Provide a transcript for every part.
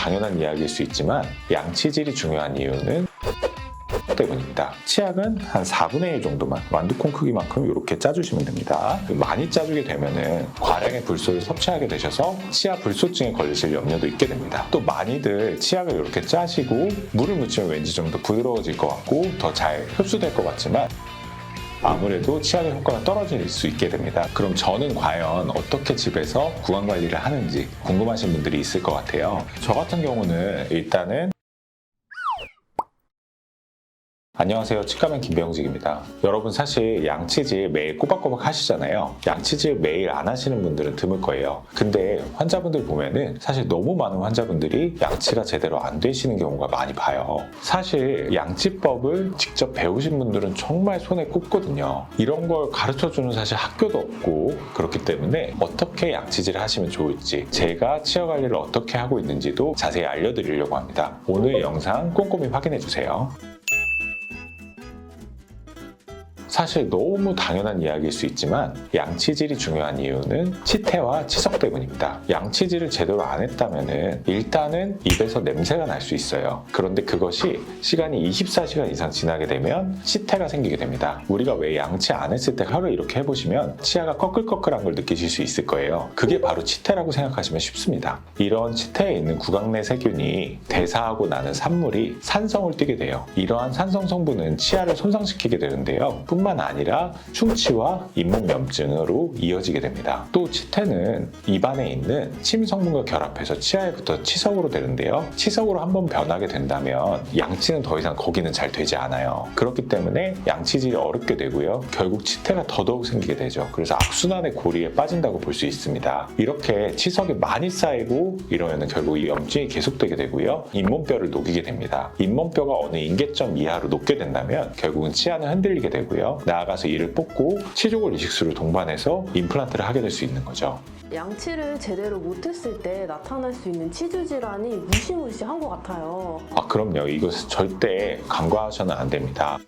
당연한 이야기일 수 있지만 양치질이 중요한 이유는 때문입니다. 치약은 한 4분의 1 정도만 완두콩 크기만큼 이렇게 짜주시면 됩니다. 많이 짜주게 되면은 과량의 불소를 섭취하게 되셔서 치아 불소증에 걸리실 염려도 있게 됩니다. 또 많이들 치약을 이렇게 짜시고 물을 묻히면 왠지 좀 더 부드러워질 것 같고 더 잘 흡수될 것 같지만 아무래도 치약의 효과가 떨어질 수 있게 됩니다. 그럼 저는 과연 어떻게 집에서 구강 관리를 하는지 궁금하신 분들이 있을 것 같아요. 저 같은 경우는 일단은 안녕하세요. 치과맨 김병직입니다. 여러분 사실 양치질 매일 꼬박꼬박 하시잖아요. 양치질 매일 안 하시는 분들은 드물 거예요. 근데 환자분들 보면은 사실 너무 많은 환자분들이 양치가 제대로 안 되시는 경우가 많이 봐요. 사실 양치법을 직접 배우신 분들은 정말 손에 꼽거든요. 이런 걸 가르쳐주는 사실 학교도 없고 그렇기 때문에 어떻게 양치질을 하시면 좋을지 제가 치아 관리를 어떻게 하고 있는지도 자세히 알려드리려고 합니다. 오늘 영상 꼼꼼히 확인해 주세요. 사실 너무 당연한 이야기일 수 있지만 양치질이 중요한 이유는 치태와 치석 때문입니다. 양치질을 제대로 안 했다면 일단은 입에서 냄새가 날 수 있어요. 그런데 그것이 시간이 24시간 이상 지나게 되면 치태가 생기게 됩니다. 우리가 왜 양치 안 했을 때 하루 이렇게 해보시면 치아가 꺼끌꺼끌한 걸 느끼실 수 있을 거예요. 그게 바로 치태라고 생각하시면 쉽습니다. 이런 치태에 있는 구강 내 세균이 대사하고 나는 산물이 산성을 띠게 돼요. 이러한 산성 성분은 치아를 손상시키게 되는데요. 뿐만 아니라 충치와 잇몸염증으로 이어지게 됩니다. 또 치태는 입안에 있는 침 성분과 결합해서 치아에 붙어 치석으로 되는데요. 치석으로 한번 변하게 된다면 양치는 더 이상 거기는 잘 되지 않아요. 그렇기 때문에 양치질이 어렵게 되고요. 결국 치태가 더더욱 생기게 되죠. 그래서 악순환의 고리에 빠진다고 볼 수 있습니다. 이렇게 치석이 많이 쌓이고 이러면 결국 이 염증이 계속되게 되고요. 잇몸뼈를 녹이게 됩니다. 잇몸뼈가 어느 인계점 이하로 녹게 된다면 결국은 치아는 흔들리게 되고요. 나아가서 이를 뽑고 치조골 이식술을 동반해서 임플란트를 하게 될 수 있는 거죠. 양치를 제대로 못했을 때 나타날 수 있는 치주 질환이 무시무시한 것 같아요. 아, 그럼요. 이것은 절대 간과하셔는 안 됩니다.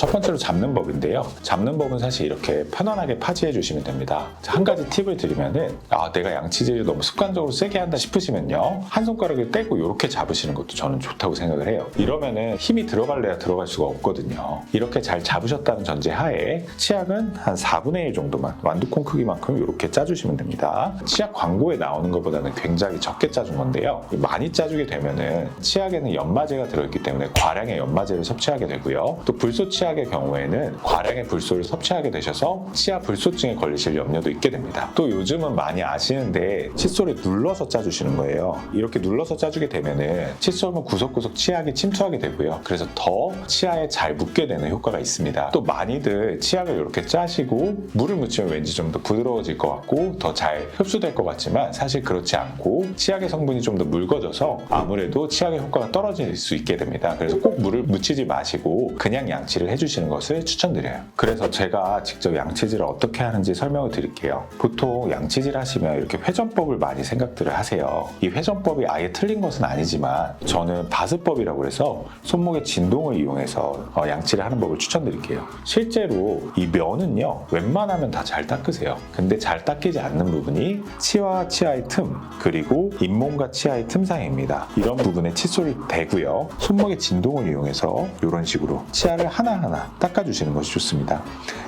첫 번째로 잡는 법인데요. 잡는 법은 사실 이렇게 편안하게 파지해 주시면 됩니다. 한 가지 팁을 드리면은 아 내가 양치질을 너무 습관적으로 세게 한다 싶으시면요 한 손가락을 떼고 이렇게 잡으시는 것도 저는 좋다고 생각을 해요. 이러면은 힘이 들어갈래야 들어갈 수가 없거든요. 이렇게 잘 잡으셨다는 전제 하에 치약은 한 4분의 1 정도만 완두콩 크기만큼 이렇게 짜주시면 됩니다. 치약 광고에 나오는 것보다는 굉장히 적게 짜준 건데요. 많이 짜주게 되면은 치약에는 연마제가 들어있기 때문에 과량의 연마제를 섭취하게 되고요. 또 불소 치약 의 경우에는 과량의 불소를 섭취하게 되셔서 치아 불소증에 걸리실 염려도 있게 됩니다. 또 요즘은 많이 아시는데 칫솔을 눌러서 짜주시는 거예요. 이렇게 눌러서 짜주게 되면은 칫솔은 구석구석 치약이 침투하게 되고요. 그래서 더 치아에 잘 묻게 되는 효과가 있습니다. 또 많이들 치약을 이렇게 짜시고 물을 묻히면 왠지 좀 더 부드러워질 것 같고 더 잘 흡수될 것 같지만 사실 그렇지 않고 치약의 성분이 좀 더 묽어져서 아무래도 치약의 효과가 떨어질 수 있게 됩니다. 그래서 꼭 물을 묻히지 마시고 그냥 양치를 해주 시는 것을 추천드려요. 그래서 제가 직접 양치질을 어떻게 하는지 설명을 드릴게요. 보통 양치질 하시면 이렇게 회전법을 많이 생각들을 하세요. 이 회전법이 아예 틀린 것은 아니지만 저는 바스법이라고 해서 손목의 진동을 이용해서 어, 양치를 하는 법을 추천드릴게요. 실제로 이 면은요 웬만하면 다 잘 닦으세요. 근데 잘 닦이지 않는 부분이 치와 치아의 틈 그리고 잇몸과 치아의 틈 사이입니다. 이런 부분에 칫솔을 대고요. 손목의 진동을 이용해서 이런 식으로 치아를 하나하나 닦아주시는 것이 좋습니다.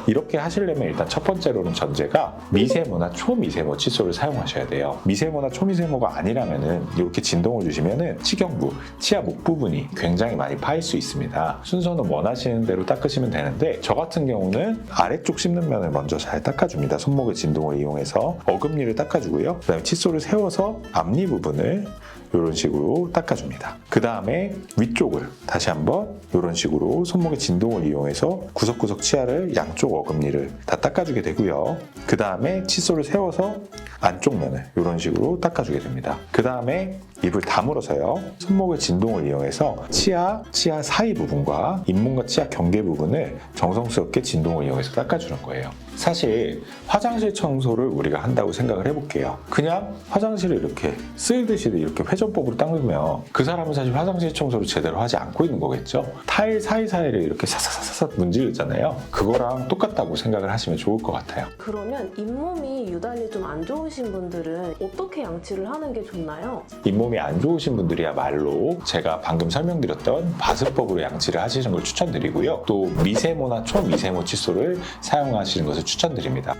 이렇게 하시려면 일단 첫 번째로는 전제가 미세모나 초미세모 칫솔을 사용하셔야 돼요. 미세모나 초미세모가 아니라면은 이렇게 진동을 주시면은 치경부, 치아 목 부분이 굉장히 많이 파일 수 있습니다. 순서는 원하시는 대로 닦으시면 되는데 저 같은 경우는 아래쪽 씹는 면을 먼저 잘 닦아줍니다. 손목의 진동을 이용해서 어금니를 닦아주고요. 그다음에 칫솔을 세워서 앞니 부분을 이런 식으로 닦아줍니다. 그 다음에 위쪽을 다시 한번 이런 식으로 손목의 진동을 이용해서 구석구석 치아를 양쪽 어금니를 다 닦아주게 되고요. 그 다음에 칫솔을 세워서 안쪽 면을 이런 식으로 닦아주게 됩니다. 그 다음에 입을 다물어서요. 손목의 진동을 이용해서 치아, 치아 사이 부분과 잇몸과 치아 경계 부분을 정성스럽게 진동을 이용해서 닦아주는 거예요. 사실 화장실 청소를 우리가 한다고 생각을 해볼게요. 그냥 화장실을 이렇게 쓸듯이 이렇게 회전 법으로 닦으면 그 사람은 사실 화장실 청소를 제대로 하지 않고 있는 거겠죠. 타일 사이사이를 이렇게 사사사사 문지르잖아요. 그거랑 똑같다고 생각을 하시면 좋을 것 같아요. 그러면 잇몸이 유달리 좀 안 좋으신 분들은 어떻게 양치를 하는 게 좋나요? 잇몸이 안 좋으신 분들이야말로 제가 방금 설명드렸던 바스법으로 양치를 하시는 걸 추천드리고요. 또 미세모나 초미세모 칫솔을 사용하시는 것을 추천드립니다.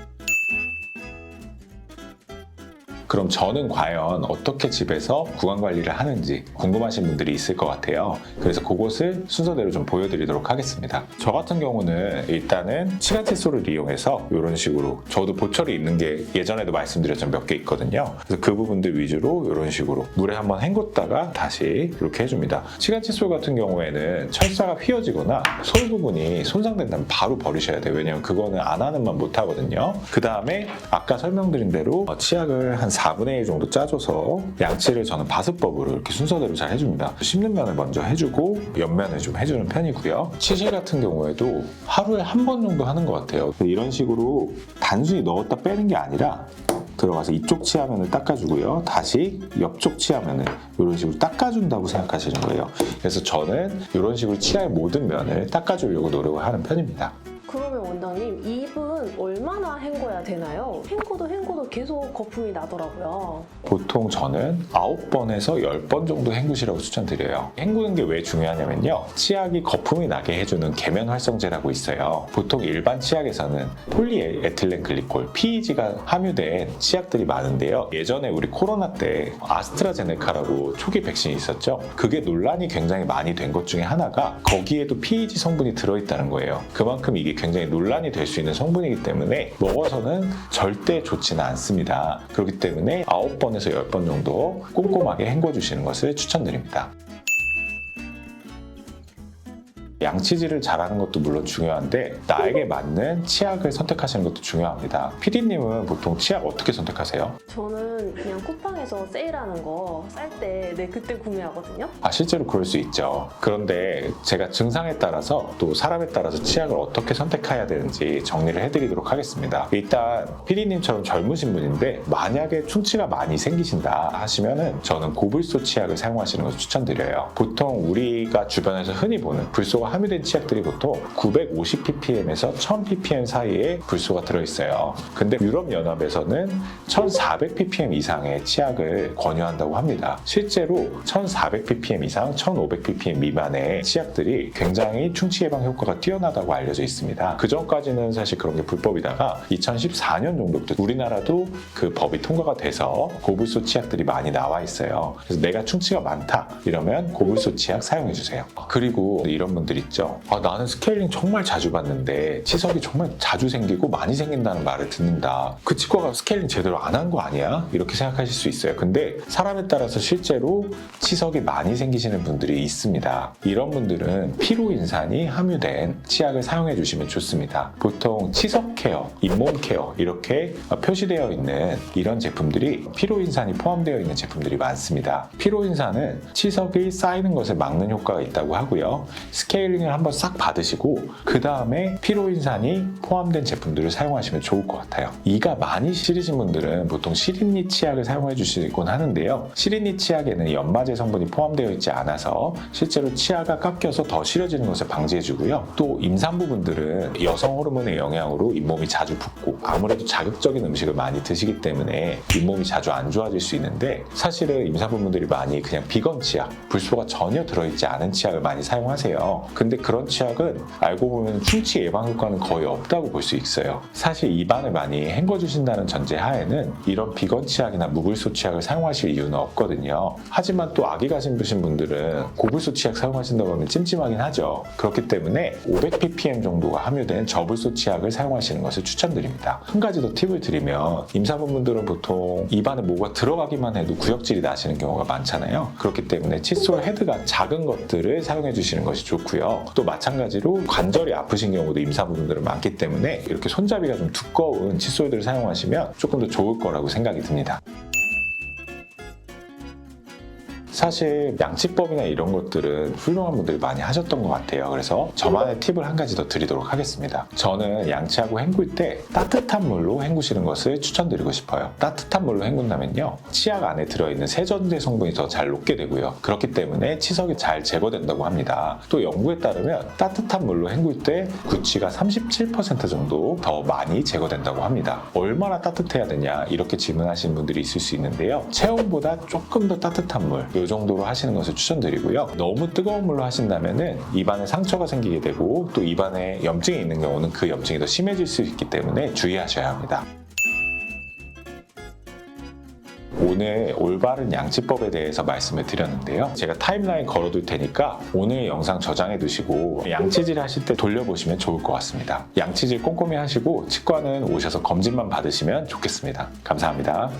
그럼 저는 과연 어떻게 집에서 구강 관리를 하는지 궁금하신 분들이 있을 것 같아요. 그래서 그것을 순서대로 좀 보여드리도록 하겠습니다. 저 같은 경우는 일단은 치간 칫솔을 이용해서 이런 식으로 저도 보철이 있는 게 예전에도 말씀드렸지만 몇개 있거든요. 그래서 그 부분들 위주로 이런 식으로 물에 한번 헹궜다가 다시 이렇게 해줍니다. 치간 칫솔 같은 경우에는 철사가 휘어지거나 솔 부분이 손상된다면 바로 버리셔야 돼요. 왜냐면 그거는 안 하는 만 못 하거든요. 그 다음에 아까 설명드린 대로 어, 치약을 한 4분의 1 정도 짜줘서 양치를 저는 바스법으로 이렇게 순서대로 잘 해줍니다. 씹는 면을 먼저 해주고 옆면을 좀 해주는 편이고요. 치실 같은 경우에도 하루에 한 번 정도 하는 것 같아요. 이런 식으로 단순히 넣었다 빼는 게 아니라 들어가서 이쪽 치아면을 닦아주고요. 다시 옆쪽 치아면을 이런 식으로 닦아준다고 생각하시는 거예요. 그래서 저는 이런 식으로 치아의 모든 면을 닦아주려고 노력을 하는 편입니다. 그러면 원장님 입은 얼마나 헹궈야 되나요? 계속 거품이 나더라고요. 보통 저는 9번에서 10번 정도 헹구시라고 추천드려요. 헹구는 게 왜 중요하냐면요. 치약이 거품이 나게 해주는 계면 활성제라고 있어요. 보통 일반 치약에서는 폴리에틸렌 글리콜, PEG가 함유된 치약들이 많은데요. 예전에 우리 코로나 때 아스트라제네카라고 초기 백신이 있었죠. 그게 논란이 굉장히 많이 된 것 중에 하나가 거기에도 PEG 성분이 들어있다는 거예요. 그만큼 이게 굉장히 논란이 될 수 있는 성분이기 때문에 먹어서는 절대 좋지는 않습니다. 그렇기 때문에 9번에서 10번 정도 꼼꼼하게 헹궈주시는 것을 추천드립니다. 양치질을 잘하는 것도 물론 중요한데 나에게 맞는 치약을 선택하시는 것도 중요합니다. PD님은 보통 치약 어떻게 선택하세요? 저는 그냥 쿠팡에서 세일하는 거쌀때 네, 그때 구매하거든요. 아, 실제로 그럴 수 있죠. 그런데 제가 증상에 따라서 또 사람에 따라서 치약을 어떻게 선택해야 되는지 정리를 해드리도록 하겠습니다. 일단 피디님처럼 젊으신 분인데 만약에 충치가 많이 생기신다 하시면은 저는 고불소 치약을 사용하시는 것을 추천드려요. 보통 우리가 주변에서 흔히 보는 불소가 함유된 치약들이 보통 950ppm에서 1000ppm 사이에 불소가 들어있어요. 근데 유럽연합에서는 1400ppm 이상의 치약을 권유한다고 합니다. 실제로 1400ppm 이상, 1500ppm 미만의 치약들이 굉장히 충치 예방 효과가 뛰어나다고 알려져 있습니다. 그 전까지는 사실 그런 게 불법이다가 2014년 정도부터 우리나라도 그 법이 통과가 돼서 고불소 치약들이 많이 나와 있어요. 그래서 내가 충치가 많다 이러면 고불소 치약 사용해 주세요. 그리고 이런 분들 있죠. 아, 나는 스케일링 정말 자주 받는데 치석이 정말 자주 생기고 많이 생긴다는 말을 듣는다. 그 치과가 스케일링 제대로 안 한 거 아니야? 이렇게 생각하실 수 있어요. 근데 사람에 따라서 실제로 치석이 많이 생기시는 분들이 있습니다. 이런 분들은 피로 인산이 함유된 치약을 사용해 주시면 좋습니다. 보통 치석 케어, 잇몸 케어 이렇게 표시되어 있는 이런 제품들이 피로 인산이 포함되어 있는 제품들이 많습니다. 피로 인산은 치석이 쌓이는 것을 막는 효과가 있다고 하고요. 스케일 링을 한번 싹 받으시고 그 다음에 피로인산이 포함된 제품들을 사용하시면 좋을 것 같아요. 이가 많이 시리신 분들은 보통 시린니 치약을 사용해 주시곤 하는데요. 시린니 치약에는 연마제 성분이 포함되어 있지 않아서 실제로 치아가 깎여서 더 시려지는 것을 방지해 주고요. 또 임산부분들은 여성 호르몬의 영향으로 잇몸이 자주 붓고 아무래도 자극적인 음식을 많이 드시기 때문에 잇몸이 자주 안 좋아질 수 있는데 사실은 임산부분들이 많이 그냥 비건 치약, 불소가 전혀 들어있지 않은 치약을 많이 사용하세요. 근데 그런 치약은 알고 보면 충치 예방 효과는 거의 없다고 볼 수 있어요. 사실 입안을 많이 헹궈주신다는 전제 하에는 이런 비건 치약이나 무불소 치약을 사용하실 이유는 없거든요. 하지만 또 아기가 신부신 분들은 고불소 치약 사용하신다고 하면 찜찜하긴 하죠. 그렇기 때문에 500ppm 정도가 함유된 저불소 치약을 사용하시는 것을 추천드립니다. 한 가지 더 팁을 드리면 임산부분들은 보통 입안에 뭐가 들어가기만 해도 구역질이 나시는 경우가 많잖아요. 그렇기 때문에 칫솔 헤드가 작은 것들을 사용해 주시는 것이 좋고요. 또 마찬가지로 관절이 아프신 경우도 임산부분들은 많기 때문에 이렇게 손잡이가 좀 두꺼운 칫솔들을 사용하시면 조금 더 좋을 거라고 생각이 듭니다. 사실 양치법이나 이런 것들은 훌륭한 분들이 많이 하셨던 것 같아요. 그래서 저만의 팁을 한 가지 더 드리도록 하겠습니다. 저는 양치하고 헹굴 때 따뜻한 물로 헹구시는 것을 추천드리고 싶어요. 따뜻한 물로 헹군다면요. 치약 안에 들어있는 세정제 성분이 더 잘 녹게 되고요. 그렇기 때문에 치석이 잘 제거된다고 합니다. 또 연구에 따르면 따뜻한 물로 헹굴 때 구취가 37% 정도 더 많이 제거된다고 합니다. 얼마나 따뜻해야 되냐 이렇게 질문하시는 분들이 있을 수 있는데요. 체온보다 조금 더 따뜻한 물, 이 정도로 하시는 것을 추천드리고요. 너무 뜨거운 물로 하신다면은 입안에 상처가 생기게 되고 또 입안에 염증이 있는 경우는 그 염증이 더 심해질 수 있기 때문에 주의하셔야 합니다. 오늘 올바른 양치법에 대해서 말씀을 드렸는데요. 제가 타임라인 걸어둘 테니까 오늘 영상 저장해 두시고 양치질 하실 때 돌려보시면 좋을 것 같습니다. 양치질 꼼꼼히 하시고 치과는 오셔서 검진만 받으시면 좋겠습니다. 감사합니다.